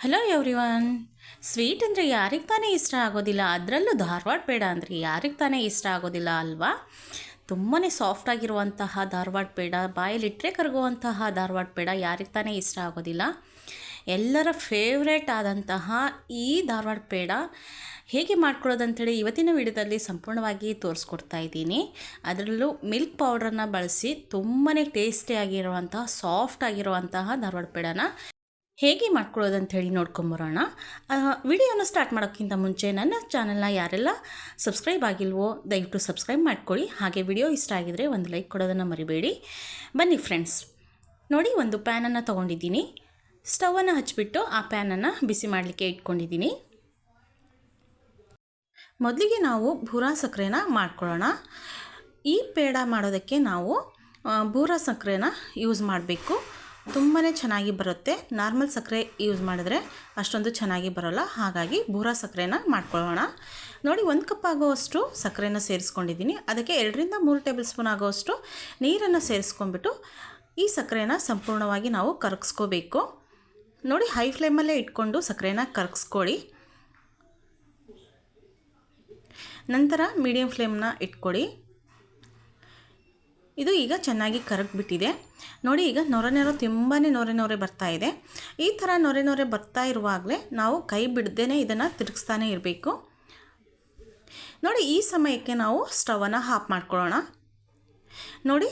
Hello everyone sweet ಅಂದರೆ ಯಾರಿಗೆ ತಾನೇ ಇಷ್ಟ ಆಗೋದಿಲ್ಲ? ಅದರಲ್ಲೂ ಧಾರವಾಡ ಪೇಡ ಅಂದರೆ ಯಾರಿಗೆ ತಾನೇ ಇಷ್ಟ ಆಗೋದಿಲ್ಲ ಅಲ್ವಾ? ತುಂಬಾ ಸಾಫ್ಟಾಗಿರುವಂತಹ ಧಾರವಾಡ ಪೇಡ ಬಾಯಲ್ಲಿಟ್ಟರೆ ಕರಗುವಂತಹ ಧಾರವಾಡ ಪೇಡ ಯಾರಿಗೆ ತಾನೇ ಇಷ್ಟ ಆಗೋದಿಲ್ಲ? ಎಲ್ಲರ ಫೇವ್ರೇಟ್ ಆದಂತಹ ಈ ಧಾರವಾಡ ಪೇಡ ಹೇಗೆ ಮಾಡ್ಕೊಳ್ಳೋದಂಥೇಳಿ ಇವತ್ತಿನ ವಿಡಿಯೋದಲ್ಲಿ ಸಂಪೂರ್ಣವಾಗಿ ತೋರಿಸ್ಕೊಡ್ತಾ ಇದ್ದೀನಿ. ಅದರಲ್ಲೂ ಮಿಲ್ಕ್ ಪೌಡ್ರನ್ನು ಬಳಸಿ ತುಂಬಾ ಟೇಸ್ಟಿಯಾಗಿರುವಂತಹ ಸಾಫ್ಟ್ ಆಗಿರುವಂತಹ ಧಾರವಾಡ ಪೇಡನ ಹೇಗೆ ಮಾಡ್ಕೊಳ್ಳೋದು ಹೇಳಿ ನೋಡ್ಕೊಂಬರೋಣ. ವಿಡಿಯೋನ ಸ್ಟಾರ್ಟ್ ಮಾಡೋಕ್ಕಿಂತ ಮುಂಚೆ ನನ್ನ ಚಾನಲ್ನ ಯಾರೆಲ್ಲ ಸಬ್ಸ್ಕ್ರೈಬ್ ಆಗಿಲ್ವೋ, ದಯವಿಟ್ಟು ಸಬ್ಸ್ಕ್ರೈಬ್ ಮಾಡ್ಕೊಳ್ಳಿ. ಹಾಗೆ ವಿಡಿಯೋ ಇಷ್ಟ ಆಗಿದರೆ ಒಂದು ಲೈಕ್ ಕೊಡೋದನ್ನು ಮರಿಬೇಡಿ. ಬನ್ನಿ ಫ್ರೆಂಡ್ಸ್, ನೋಡಿ ಒಂದು ಪ್ಯಾನನ್ನು ತೊಗೊಂಡಿದ್ದೀನಿ. ಸ್ಟವನ್ನು ಹಚ್ಚಿಬಿಟ್ಟು ಆ ಪ್ಯಾನನ್ನು ಬಿಸಿ ಮಾಡಲಿಕ್ಕೆ ಇಟ್ಕೊಂಡಿದ್ದೀನಿ. ಮೊದಲಿಗೆ ನಾವು ಭೂರಾ ಸಕ್ಕರೆನ ಮಾಡ್ಕೊಳ್ಳೋಣ. ಈ ಪೇಡ ಮಾಡೋದಕ್ಕೆ ನಾವು ಭೂರಾ ಸಕ್ಕರೆನ ಯೂಸ್ ಮಾಡಬೇಕು. ತುಂಬಾ ಚೆನ್ನಾಗಿ ಬರುತ್ತೆ. ನಾರ್ಮಲ್ ಸಕ್ಕರೆ ಯೂಸ್ ಮಾಡಿದ್ರೆ ಅಷ್ಟೊಂದು ಚೆನ್ನಾಗಿ ಬರೋಲ್ಲ. ಹಾಗಾಗಿ ಬೂರಾ ಸಕ್ಕರೆನ ಮಾಡ್ಕೊಳ್ಳೋಣ. ನೋಡಿ, ಒಂದು ಕಪ್ ಆಗೋವಷ್ಟು ಸಕ್ಕರೆನ ಸೇರಿಸ್ಕೊಂಡಿದ್ದೀನಿ. ಅದಕ್ಕೆ ಎರಡರಿಂದ ಮೂರು ಟೇಬಲ್ ಸ್ಪೂನ್ ಆಗೋವಷ್ಟು ನೀರನ್ನು ಸೇರಿಸ್ಕೊಂಡ್ಬಿಟ್ಟು ಈ ಸಕ್ಕರೆನ ಸಂಪೂರ್ಣವಾಗಿ ನಾವು ಕರಗಿಸ್ಕೋಬೇಕು. ನೋಡಿ, ಹೈ ಫ್ಲೇಮಲ್ಲೇ ಇಟ್ಕೊಂಡು ಸಕ್ಕರೆನ ಕರಗಿಸ್ಕೊಳ್ಳಿ. ನಂತರ ಮೀಡಿಯಮ್ ಫ್ಲೇಮ್ನ ಇಟ್ಕೊಳ್ಳಿ. ಇದು ಈಗ ಚೆನ್ನಾಗಿ ಕರಗ್ಬಿಟ್ಟಿದೆ. ನೋಡಿ ಈಗ ನೊರೆ ನೊರೆ ತುಂಬಾ ನೊರೆ ನೊರೆ ಬರ್ತಾ ಇದೆ. ಈ ಥರ ನೊರೆ ನೊರೆ ಬರ್ತಾ ಇರುವಾಗಲೇ ನಾವು ಕೈ ಬಿಡ್ದೇ ಇದನ್ನು ತಿರುಗಿಸ್ತಾನೆ ಇರಬೇಕು. ನೋಡಿ ಈ ಸಮಯಕ್ಕೆ ನಾವು ಸ್ಟವನ್ನು ಹಾಫ್ ಮಾಡ್ಕೊಳ್ಳೋಣ. ನೋಡಿ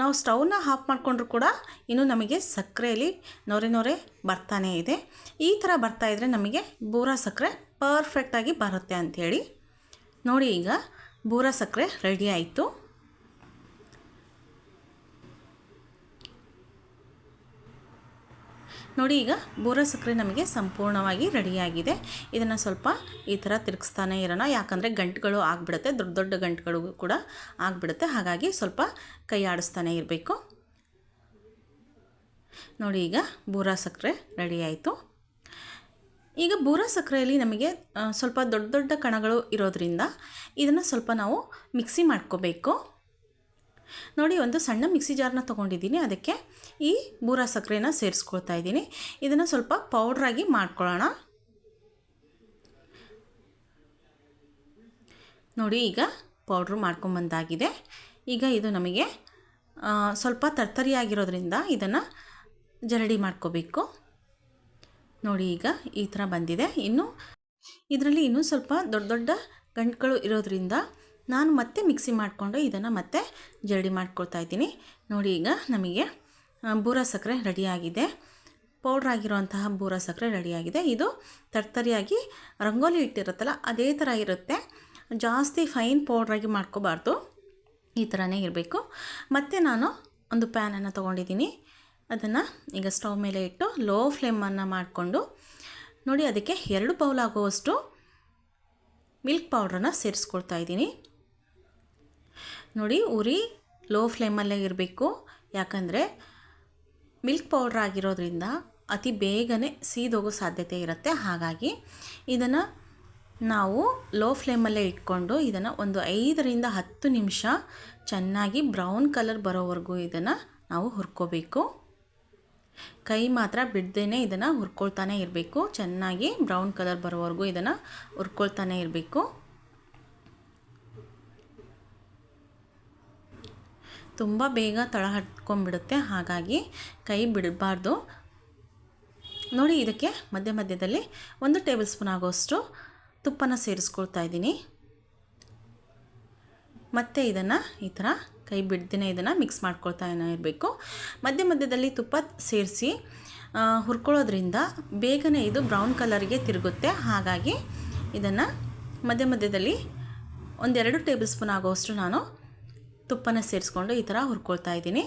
ನಾವು ಸ್ಟವ್ನ ಹಾಫ್ ಮಾಡಿಕೊಂಡ್ರು ಕೂಡ ಇನ್ನು ನಮಗೆ ಸಕ್ಕರೆಯಲ್ಲಿ ನೊರೆ ನೊರೆ ಬರ್ತಾನೇ ಇದೆ. ಈ ಥರ ಬರ್ತಾ ಇದ್ದರೆ ನಮಗೆ ಬೂರ ಸಕ್ಕರೆ ಪರ್ಫೆಕ್ಟಾಗಿ ಬರುತ್ತೆ ಅಂಥೇಳಿ. ನೋಡಿ ಈಗ ಬೂರ ಸಕ್ಕರೆ ರೆಡಿ ಆಯಿತು. ನೋಡಿ ಈಗ ಬೂರ ಸಕ್ಕರೆ ನಮಗೆ ಸಂಪೂರ್ಣವಾಗಿ ರೆಡಿಯಾಗಿದೆ. ಇದನ್ನು ಸ್ವಲ್ಪ ಈ ಥರ ತಿರುಗಿಸ್ತಾನೆ ಇರೋಣ. ಯಾಕಂದರೆ ಗಂಟುಗಳು ಆಗಿಬಿಡುತ್ತೆ, ದೊಡ್ಡ ದೊಡ್ಡ ಗಂಟುಗಳು ಕೂಡ ಆಗಿಬಿಡುತ್ತೆ. ಹಾಗಾಗಿ ಸ್ವಲ್ಪ ಕೈ ಆಡಿಸ್ತಾನೆ ಇರಬೇಕು. ನೋಡಿ ಈಗ ಬೂರ ಸಕ್ಕರೆ ರೆಡಿ ಆಯಿತು. ಈಗ ಬೂರ ಸಕ್ಕರೆಯಲ್ಲಿ ನಮಗೆ ಸ್ವಲ್ಪ ದೊಡ್ಡ ದೊಡ್ಡ ಕಣಗಳು ಇರೋದ್ರಿಂದ ಇದನ್ನು ಸ್ವಲ್ಪ ನಾವು ಮಿಕ್ಸಿ ಮಾಡ್ಕೋಬೇಕು. ನೋಡಿ, ಒಂದು ಸಣ್ಣ ಮಿಕ್ಸಿ ಜಾರ್ನ ತೊಗೊಂಡಿದ್ದೀನಿ. ಅದಕ್ಕೆ ಈ ಬೂರ ಸಕ್ಕರೆನ ಸೇರಿಸ್ಕೊಳ್ತಾ ಇದ್ದೀನಿ. ಇದನ್ನು ಸ್ವಲ್ಪ ಪೌಡ್ರಾಗಿ ಮಾಡ್ಕೊಳ್ಳೋಣ. ನೋಡಿ, ಈಗ ಪೌಡ್ರು ಮಾಡ್ಕೊಂಬಂದಾಗಿದೆ ಈಗ ಇದು ನಮಗೆ ಸ್ವಲ್ಪ ತರ್ತರಿಯಾಗಿರೋದ್ರಿಂದ ಇದನ್ನು ಜರಡಿ ಮಾಡ್ಕೋಬೇಕು. ನೋಡಿ, ಈಗ ಈ ಥರ ಬಂದಿದೆ. ಇನ್ನು, ಇದರಲ್ಲಿ ಇನ್ನೂ ಸ್ವಲ್ಪ ದೊಡ್ಡ ದೊಡ್ಡ ಗಂಟುಗಳು ಇರೋದ್ರಿಂದ ನಾನು ಮತ್ತೆ ಮಿಕ್ಸಿ ಮಾಡಿಕೊಂಡು ಇದನ್ನು ಮತ್ತೆ ಜರಡಿ ಮಾಡ್ಕೊಳ್ತಾ ಇದ್ದೀನಿ. ನೋಡಿ ಈಗ ನಮಗೆ ಬೂರ ಸಕ್ಕರೆ ರೆಡಿಯಾಗಿದೆ. ಪೌಡ್ರ್ ಆಗಿರುವಂತಹ ಬೂರ ಸಕ್ಕರೆ ರೆಡಿಯಾಗಿದೆ. ಇದು ತರ್ತರಿಯಾಗಿ ರಂಗೋಲಿ ಇಟ್ಟಿರುತ್ತಲ್ಲ, ಅದೇ ಥರ ಇರುತ್ತೆ. ಜಾಸ್ತಿ ಫೈನ್ ಪೌಡ್ರಾಗಿ ಮಾಡ್ಕೋಬಾರ್ದು. ಈ ಥರನೇ ಇರಬೇಕು. ಮತ್ತು ನಾನು ಒಂದು ಪ್ಯಾನನ್ನು ತೊಗೊಂಡಿದ್ದೀನಿ. ಅದನ್ನು ಈಗ ಸ್ಟವ್ ಮೇಲೆ ಇಟ್ಟು ಲೋ ಫ್ಲೇಮನ್ನು ಮಾಡಿಕೊಂಡು, ನೋಡಿ ಅದಕ್ಕೆ ಎರಡು ಬೌಲ್ ಆಗುವಷ್ಟು ಮಿಲ್ಕ್ ಪೌಡ್ರನ್ನು ಸೇರಿಸ್ಕೊಳ್ತಾ ಇದ್ದೀನಿ. ನೋಡಿ ಉರಿ ಲೋ ಫ್ಲೇಮಲ್ಲೇ ಇರಬೇಕು. ಯಾಕಂದರೆ ಮಿಲ್ಕ್ ಪೌಡ್ರ್ ಆಗಿರೋದ್ರಿಂದ ಅತಿ ಬೇಗನೆ ಸೀದೋಗೋ ಸಾಧ್ಯತೆ ಇರುತ್ತೆ. ಹಾಗಾಗಿ ಇದನ್ನು ನಾವು ಲೋ ಫ್ಲೇಮಲ್ಲೇ ಇಟ್ಕೊಂಡು ಇದನ್ನು ಒಂದು ಐದರಿಂದ ಹತ್ತು ನಿಮಿಷ ಚೆನ್ನಾಗಿ ಬ್ರೌನ್ ಕಲರ್ ಬರೋವರೆಗೂ ಇದನ್ನು ನಾವು ಹುರ್ಕೋಬೇಕು. ಕೈ ಮಾತ್ರ ಬಿಡ್ದೇ ಇದನ್ನು ಹುರ್ಕೊಳ್ತಾನೆ ಇರಬೇಕು. ಚೆನ್ನಾಗಿ ಬ್ರೌನ್ ಕಲರ್ ಬರೋವರೆಗೂ ಇದನ್ನು ಹುರ್ಕೊಳ್ತಾನೆ ಇರಬೇಕು. ತುಂಬ ಬೇಗ ತಳ ಹಟ್ಕೊಂಡ್ಬಿಡುತ್ತೆ ಹಾಗಾಗಿ ಕೈ ಬಿಡಬಾರ್ದು. ನೋಡಿ ಇದಕ್ಕೆ ಮಧ್ಯ ಮಧ್ಯದಲ್ಲಿ ಒಂದು ಟೇಬಲ್ ಸ್ಪೂನ್ ಆಗೋಷ್ಟು ತುಪ್ಪನ ಸೇರಿಸ್ಕೊಳ್ತಾ ಇದ್ದೀನಿ. ಮತ್ತು ಇದನ್ನು ಈ ಥರ ಕೈ ಬಿಡ್ದೇ ಇದನ್ನು ಮಿಕ್ಸ್ ಮಾಡ್ಕೊಳ್ತಾ ಇರಬೇಕು. ಮಧ್ಯ ಮಧ್ಯದಲ್ಲಿ ತುಪ್ಪ ಸೇರಿಸಿ ಹುರ್ಕೊಳ್ಳೋದ್ರಿಂದ ಬೇಗನೆ ಇದು ಬ್ರೌನ್ ಕಲರ್ಗೆ ತಿರುಗುತ್ತೆ. ಹಾಗಾಗಿ ಇದನ್ನು ಮಧ್ಯ ಮಧ್ಯದಲ್ಲಿ ಒಂದೆರಡು ಟೇಬಲ್ ಸ್ಪೂನ್ ಆಗೋಷ್ಟು ನಾನು ತುಪ್ಪನ ಸೇರಿಸ್ಕೊಂಡು ಈ ಥರ ಹುರ್ಕೊಳ್ತಾ ಇದ್ದೀನಿ.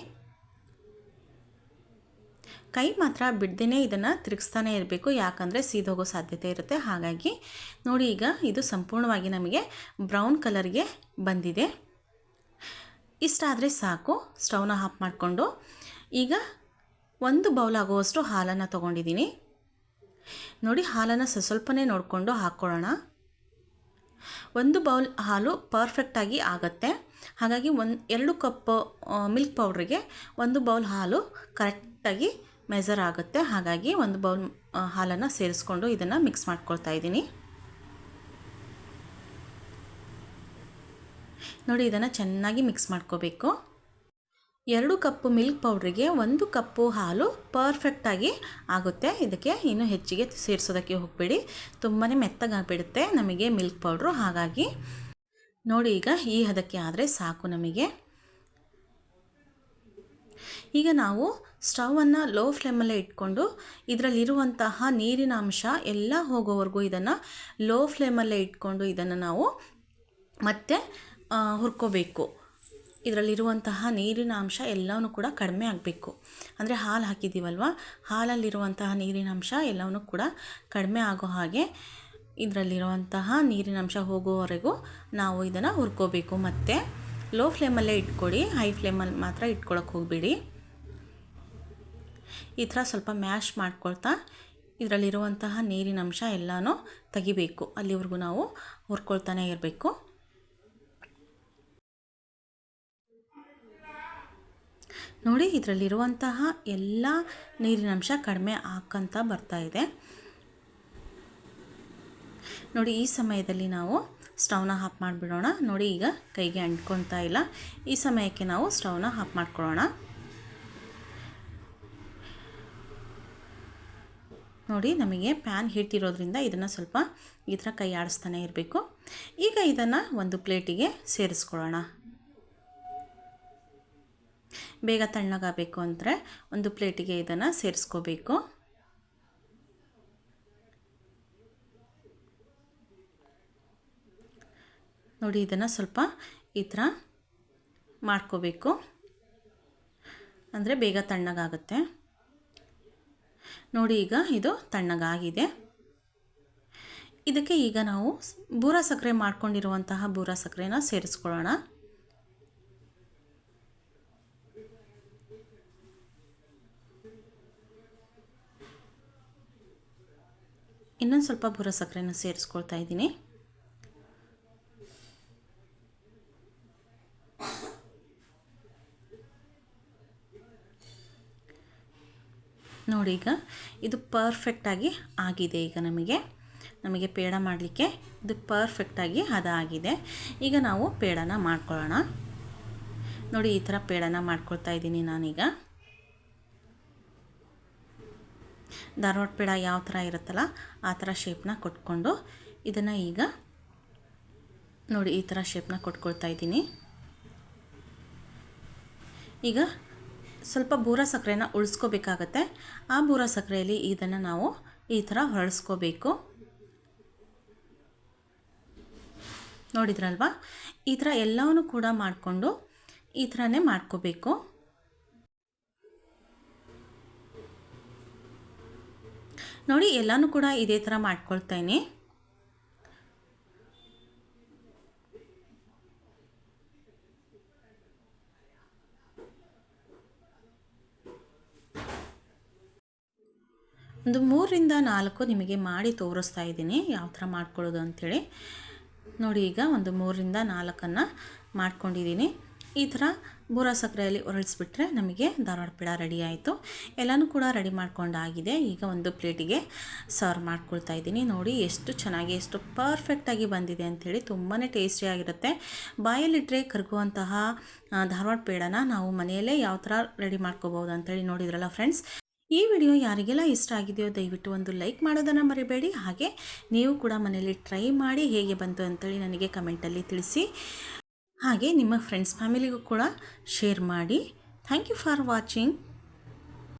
ಕೈ ಮಾತ್ರ ಬಿಡ್ದೇ ಇದನ್ನು ತಿರುಗಿಸ್ತಾನೆ ಇರಬೇಕು, ಯಾಕಂದರೆ ಸೀದೋಗೋ ಸಾಧ್ಯತೆ ಇರುತ್ತೆ. ಹಾಗಾಗಿ ನೋಡಿ ಈಗ ಇದು ಸಂಪೂರ್ಣವಾಗಿ ನಮಗೆ ಬ್ರೌನ್ ಕಲರ್ಗೆ ಬಂದಿದೆ. ಇಷ್ಟಾದರೆ ಸಾಕು, ಸ್ಟವ್ನ ಆಫ್ ಮಾಡಿಕೊಂಡು. ಈಗ ಒಂದು ಬೌಲ್ ಆಗುವಷ್ಟು ಹಾಲನ್ನು ತೊಗೊಂಡಿದ್ದೀನಿ. ನೋಡಿ, ಹಾಲನ್ನು ಸ, ಸ್ವಲ್ಪನೇ ನೋಡಿಕೊಂಡು ಹಾಕ್ಕೊಳ್ಳೋಣ. ಒಂದು ಬೌಲ್ ಹಾಲು ಪರ್ಫೆಕ್ಟಾಗಿ ಆಗುತ್ತೆ. ಹಾಗಾಗಿ ಒಂದು, ಎರಡು ಕಪ್ ಮಿಲ್ಕ್ ಪೌಡ್ರಿಗೆ ಒಂದು ಬೌಲ್ ಹಾಲು ಕರೆಕ್ಟಾಗಿ ಮೆಜರ್ ಆಗುತ್ತೆ. ಹಾಗಾಗಿ ಒಂದು ಬೌಲ್ ಹಾಲನ್ನು ಸೇರಿಸ್ಕೊಂಡು ಇದನ್ನು ಮಿಕ್ಸ್ ಮಾಡ್ಕೊಳ್ತಾ ಇದ್ದೀನಿ. ನೋಡಿ ಇದನ್ನು ಚೆನ್ನಾಗಿ ಮಿಕ್ಸ್ ಮಾಡ್ಕೋಬೇಕು. ಎರಡು ಕಪ್ಪು ಮಿಲ್ಕ್ ಪೌಡ್ರಿಗೆ ಒಂದು ಕಪ್ಪು ಹಾಲು ಪರ್ಫೆಕ್ಟಾಗಿ ಆಗುತ್ತೆ. ಇದಕ್ಕೆ ಇನ್ನೂ ಹೆಚ್ಚಿಗೆ ಸೇರಿಸೋದಕ್ಕೆ ಹೋಗಬೇಡಿ. ತುಂಬಾ ಮೆತ್ತಗಾಗಿಬಿಡುತ್ತೆ ನಮಗೆ ಮಿಲ್ಕ್ ಪೌಡ್ರು ಹಾಗಾಗಿ ನೋಡಿ ಈಗ ಈ ಹದಕ್ಕೆ ಆದರೆ ಸಾಕು ನಮಗೆ. ಈಗ ನಾವು ಸ್ಟವನ್ನು ಲೋ ಫ್ಲೇಮಲ್ಲೇ ಇಟ್ಕೊಂಡು ಇದರಲ್ಲಿರುವಂತಹ ನೀರಿನ ಅಂಶ ಎಲ್ಲ ಹೋಗೋವರೆಗೂ ಇದನ್ನು ಲೋ ಫ್ಲೇಮಲ್ಲೇ ಇಟ್ಕೊಂಡು ಇದನ್ನು ನಾವು ಮತ್ತೆ ಹುರ್ಕೋಬೇಕು. ಇದರಲ್ಲಿರುವಂತಹ ನೀರಿನ ಅಂಶ ಎಲ್ಲವೂ ಕೂಡ ಕಡಿಮೆ ಆಗಬೇಕು. ಅಂದರೆ ಹಾಲು ಹಾಕಿದ್ದೀವಲ್ವ? ಹಾಲಲ್ಲಿರುವಂತಹ ನೀರಿನ ಅಂಶ ಎಲ್ಲವೂ ಕೂಡ ಕಡಿಮೆ ಆಗೋ ಹಾಗೆ ಇದರಲ್ಲಿರುವಂತಹ ನೀರಿನ ಅಂಶ ಹೋಗೋವರೆಗೂ ನಾವು ಇದನ್ನು ಹುರ್ಕೋಬೇಕು. ಮತ್ತು ಲೋ ಫ್ಲೇಮಲ್ಲೇ ಇಟ್ಕೊಳ್ಳಿ ಹೈ ಫ್ಲೇಮಲ್ಲಿ ಮಾತ್ರ ಇಟ್ಕೊಳಕ್ಕೆ ಹೋಗಬೇಡಿ. ಈ ಥರ ಸ್ವಲ್ಪ ಮ್ಯಾಶ್ ಮಾಡ್ಕೊಳ್ತಾ ಇದರಲ್ಲಿರುವಂತಹ ನೀರಿನ ಅಂಶ ಎಲ್ಲನೂ ತೆಗಿಬೇಕು. ಅಲ್ಲಿವರೆಗೂ ನಾವು ಹುರ್ಕೊಳ್ತಾನೆ ಇರಬೇಕು. ನೋಡಿ, ಇದರಲ್ಲಿರುವಂತಹ ಎಲ್ಲ ನೀರಿನಂಶ ಕಡಿಮೆ ಹಾಕಂತ ಬರ್ತಾ ಇದೆ. ನೋಡಿ, ಈ ಸಮಯದಲ್ಲಿ ನಾವು ಸ್ಟವ್ನ ಆಫ್ ಮಾಡಿಬಿಡೋಣ. ನೋಡಿ, ಈಗ ಕೈಗೆ ಅಂಟ್ಕೊತಾ ಇಲ್ಲ. ಈ ಸಮಯಕ್ಕೆ ನಾವು ಸ್ಟವ್ನ ಆಫ್ ಮಾಡ್ಕೊಳ್ಳೋಣ. ನೋಡಿ, ನಮಗೆ ಪ್ಯಾನ್ ಹಿಟ್ಟಿರೋದ್ರಿಂದ ಇದನ್ನು ಸ್ವಲ್ಪ ಈ ಥರ ಕೈ ಆಡಿಸ್ತಾನೆ ಇರಬೇಕು. ಈಗ ಇದನ್ನು ಒಂದು ಪ್ಲೇಟಿಗೆ ಸೇರಿಸ್ಕೊಳ್ಳೋಣ. ಬೇಗ ತಣ್ಣಗಾಗಬೇಕು ಅಂದರೆ ಒಂದು ಪ್ಲೇಟಿಗೆ ಇದನ್ನು ಸೇರಿಸ್ಕೋಬೇಕು. ನೋಡಿ, ಇದನ್ನು ಸ್ವಲ್ಪ ಈ ಥರ ಮಾಡ್ಕೋಬೇಕು. ಅಂದರೆ ಬೇಗ ತಣ್ಣಗಾಗುತ್ತೆ. ನೋಡಿ, ಈಗ ಇದು ತಣ್ಣಗಾಗಿದೆ. ಇದಕ್ಕೆ ಈಗ ನಾವು ಬೂರ ಸಕ್ಕರೆ ಮಾಡ್ಕೊಂಡಿರುವಂತಹ ಬೂರ ಸಕ್ಕರೆನ ಸೇರಿಸ್ಕೊಳ್ಳೋಣ. ಇನ್ನೊಂದು ಸ್ವಲ್ಪ ಬುರ ಸಕ್ಕರೆನ ಸೇರಿಸ್ಕೊಳ್ತಾ ಇದ್ದೀನಿ. ನೋಡಿ ಈಗ ಇದು ಪರ್ಫೆಕ್ಟಾಗಿ ಆಗಿದೆ ಈಗ ನಮಗೆ. ನಮಗೆ ಪೇಡ ಮಾಡಲಿಕ್ಕೆ ಇದು ಪರ್ಫೆಕ್ಟಾಗಿ ಅದಾಗಿದೆ. ಈಗ ನಾವು ಪೇಡನ ಮಾಡ್ಕೊಳ್ಳೋಣ. ನೋಡಿ, ಈ ಥರ ಪೇಡನ ಮಾಡ್ಕೊಳ್ತಾ ಇದ್ದೀನಿ ನಾನೀಗ. ಧಾರವಾಡ ಪೇಡ ಯಾವ ಥರ ಇರುತ್ತಲ್ಲ, ಆ ಥರ ಶೇಪ್ನ ಕೊಟ್ಕೊಂಡು ಇದನ್ನು ಈಗ ನೋಡಿ, ಈ ಥರ ಶೇಪ್ನ ಕೊಟ್ಕೊಳ್ತಾ ಇದ್ದೀನಿ. ಈಗ ಸ್ವಲ್ಪ ಬೂರ ಸಕ್ಕರೆನ ಉಳಿಸ್ಕೋಬೇಕಾಗತ್ತೆ. ಆ ಬೂರ ಸಕ್ಕರೆಯಲ್ಲಿ ಇದನ್ನು ನಾವು ಈ ಥರ ಹೊರಳಿಸ್ಕೋಬೇಕು ನೋಡಿದ್ರಲ್ವಾ? ಈ ಥರ ಎಲ್ಲವನ್ನೂ ಕೂಡ ಮಾಡಿಕೊಂಡು ಈ ಥರನೇ ಮಾಡ್ಕೋಬೇಕು. ನೋಡಿ, ಎಲ್ಲನೂ ಕೂಡ ಇದೇ ಥರ ಮಾಡ್ಕೊಳ್ತೇನೆ. ಒಂದು ಮೂರರಿಂದ ನಾಲ್ಕು ನಿಮಗೆ ಮಾಡಿ ತೋರಿಸ್ತಾ ಇದ್ದೀನಿ. ಯಾವ ಥರ ಮಾಡ್ಕೊಳ್ಳೋದು ಅಂಥೇಳಿ ನೋಡಿ ಈಗ ಒಂದು ಮೂರರಿಂದ ನಾಲ್ಕನ್ನು ಮಾಡ್ಕೊಂಡಿದ್ದೀನಿ. ಈ ಥರ ಬೂರ ಸಕ್ಕರೆಯಲ್ಲಿ ಒರಳಿಸ್ಬಿಟ್ರೆ ನಮಗೆ ಧಾರವಾಡ ಪೇಡ ರೆಡಿ ಆಯಿತು. ಎಲ್ಲನೂ ಕೂಡ ರೆಡಿ ಮಾಡ್ಕೊಂಡಾಗಿದೆ ಈಗ ಒಂದು ಪ್ಲೇಟಿಗೆ ಸರ್ವ್ ಮಾಡ್ಕೊಳ್ತಾ ಇದ್ದೀನಿ. ನೋಡಿ ಎಷ್ಟು ಚೆನ್ನಾಗಿ, ಎಷ್ಟು ಪರ್ಫೆಕ್ಟಾಗಿ ಬಂದಿದೆ ಅಂಥೇಳಿ ತುಂಬಾ ಟೇಸ್ಟಿಯಾಗಿರುತ್ತೆ ಬಾಯಲ್ಲಿಟ್ಟರೆ ಕರ್ಗುವಂತಹ ಧಾರವಾಡ ಪೇಡನ ನಾವು ಮನೆಯಲ್ಲೇ ಯಾವ ಥರ ರೆಡಿ ಮಾಡ್ಕೋಬೋದು ಅಂಥೇಳಿ ನೋಡಿದ್ರಲ್ಲ ಫ್ರೆಂಡ್ಸ್ ಈ ವಿಡಿಯೋ ಯಾರಿಗೆಲ್ಲ ಇಷ್ಟ ಆಗಿದೆಯೋ ದಯವಿಟ್ಟು ಒಂದು ಲೈಕ್ ಮಾಡೋದನ್ನು ಮರಿಬೇಡಿ. ಹಾಗೆ ನೀವು ಕೂಡ ಮನೆಯಲ್ಲಿ ಟ್ರೈ ಮಾಡಿ ಹೇಗೆ ಬಂತು ಅಂತೇಳಿ ನನಗೆ ಕಮೆಂಟಲ್ಲಿ ತಿಳಿಸಿ. ಹಾಗೆ ನಿಮ್ಮ ಫ್ರೆಂಡ್ಸ್ ಫ್ಯಾಮಿಲಿಗೂ ಕೂಡ ಶೇರ್ ಮಾಡಿ. Thank you for watching